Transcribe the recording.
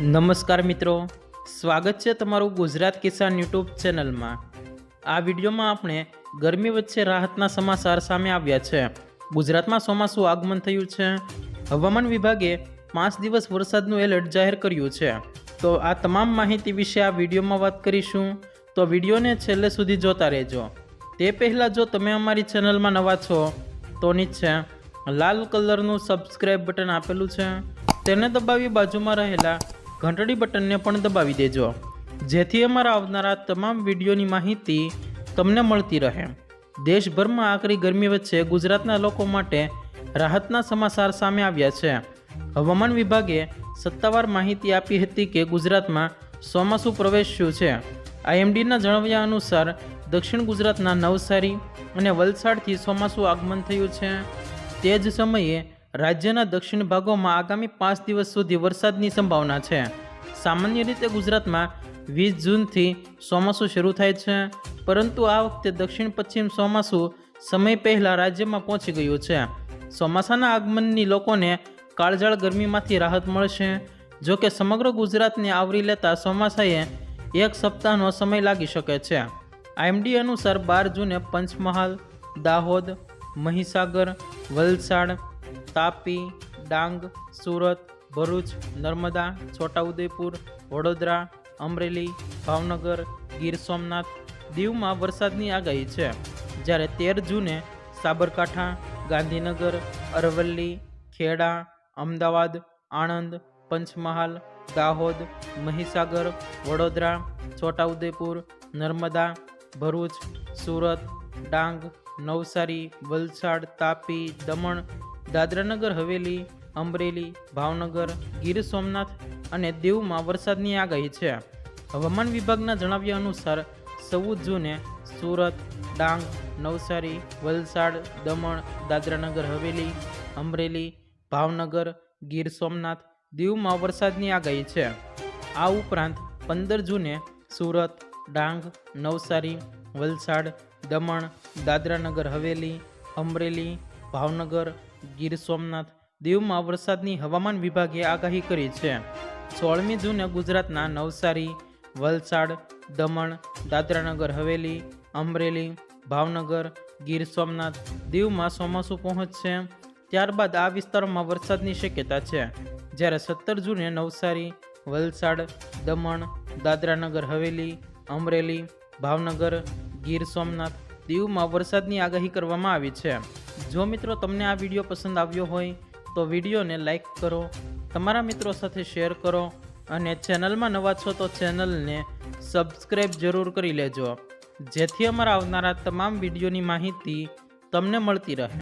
નમસ્કાર મિત્રો. સ્વાગત છે તમારું ગુજરાત કિસાન યુટ્યુબ ચેનલમાં. આ વિડીયોમાં આપણે ગરમી વચ્ચે રાહતના સમાચાર સામે આવ્યા છે. ગુજરાતમાં ચોમાસું આગમન થયું છે. હવામાન વિભાગે પાંચ દિવસ વરસાદનું એલર્ટ જાહેર કર્યું છે. તો આ તમામ માહિતી વિશે આ વિડીયોમાં વાત કરીશું. તો વિડીયોને છેલ્લે સુધી જોતા રહેજો. તે પહેલાં જો તમે અમારી ચેનલમાં નવા છો, તો નીચે લાલ કલરનું સબસ્ક્રાઈબ બટન આપેલું છે. તેને દબાવી બાજુમાં રહેલા ઘંટડી બટનને પણ દબાવી દેજો. જેથી અમારા આવનારા તમામ વિડીયોની માહિતી તમને મળતી રહે. દેશભરમાં આકરી ગરમી વચ્ચે ગુજરાતના લોકો માટે રાહતના સમાચાર સામે આવ્યા છે. હવામાન વિભાગે સત્તાવાર માહિતી આપી હતી કે ગુજરાતમાં ચોમાસું પ્રવેશ્યું છે. આઈએમડીના જણાવ્યા અનુસાર દક્ષિણ ગુજરાતના નવસારી અને વલસાડથી ચોમાસું આગમન થયું છે. તે જ સમયે રાજ્યના દક્ષિણ ભાગોમાં આગામી પાંચ દિવસ સુધી વરસાદની સંભાવના છે. સામાન્ય રીતે ગુજરાતમાં વીસ જૂનથી ચોમાસું શરૂ થાય છે, પરંતુ આ વખતે દક્ષિણ પશ્ચિમ ચોમાસું સમય પહેલાં રાજ્યમાં પહોંચી ગયું છે. ચોમાસાના આગમનની લોકોને કાળજાળ ગરમીમાંથી રાહત મળશે. જો કે સમગ્ર ગુજરાતને આવરી લેતા ચોમાસાએ એક સપ્તાહનો સમય લાગી શકે છે. આઈએમડી અનુસાર બાર જૂને પંચમહાલ, દાહોદ, મહીસાગર, વલસાડ તાપી, ડાંગ, સુરત, ભરૂચ, નર્મદા, છોટાઉદેપુર, વડોદરા, અમરેલી, ભાવનગર, ગીર સોમનાથ દીવમાં વરસાદની આગાહી છે. જ્યારે તેર જૂને સાબરકાંઠા, ગાંધીનગર, અરવલ્લી, ખેડા, અમદાવાદ, આણંદ, પંચમહાલ, દાહોદ, મહીસાગર, વડોદરા, છોટાઉદેપુર, નર્મદા, ભરૂચ, સુરત, ડાંગ, નવસારી, વલસાડ, તાપી, દમણ દાદરાનગર હવેલી, અમરેલી, ભાવનગર, ગીર સોમનાથ અને દીવમાં વરસાદની આગાહી છે. હવામાન વિભાગના જણાવ્યા અનુસાર, ચૌદ જૂને સુરત, ડાંગ, નવસારી, વલસાડ, દમણ, દાદરાનગર, હવેલી, અમરેલી, ભાવનગર, ગીર સોમનાથ દીવમાં વરસાદની આગાહી છે. આ ઉપરાંત પંદર જૂને સુરત, ડાંગ, નવસારી, વલસાડ, દમણ, દાદરાનગર, હવેલી, અમરેલી, ભાવનગર ગીર સોમનાથ દીવમાં વરસાદની હવામાન વિભાગે આગાહી કરી છે. સોળમી જૂને ગુજરાતના નવસારી, વલસાડ, દમણ, દાદરાનગર, હવેલી, અમરેલી, ભાવનગર, ગીર સોમનાથ દીવમાં ચોમાસું પહોંચશે. ત્યારબાદ આ વિસ્તારોમાં વરસાદની શક્યતા છે. જ્યારે સત્તર જૂને નવસારી, વલસાડ, દમણ, દાદરાનગર, હવેલી, અમરેલી, ભાવનગર, ગીર સોમનાથ દીવમાં વરસાદની આગાહી કરવામાં આવી છે. જો મિત્રો તમને આ વીડિયો પસંદ આવ્યો હોય, તો વિડીયોને લાઇક કરો, તમારા મિત્રો સાથે શેર કરો અને ચેનલમાં નવા છો તો ચેનલને સબસ્ક્રાઈબ જરૂર કરી લેજો. જેથી અમારા આવનારા તમામ વિડીયોની માહિતી તમને મળતી રહે.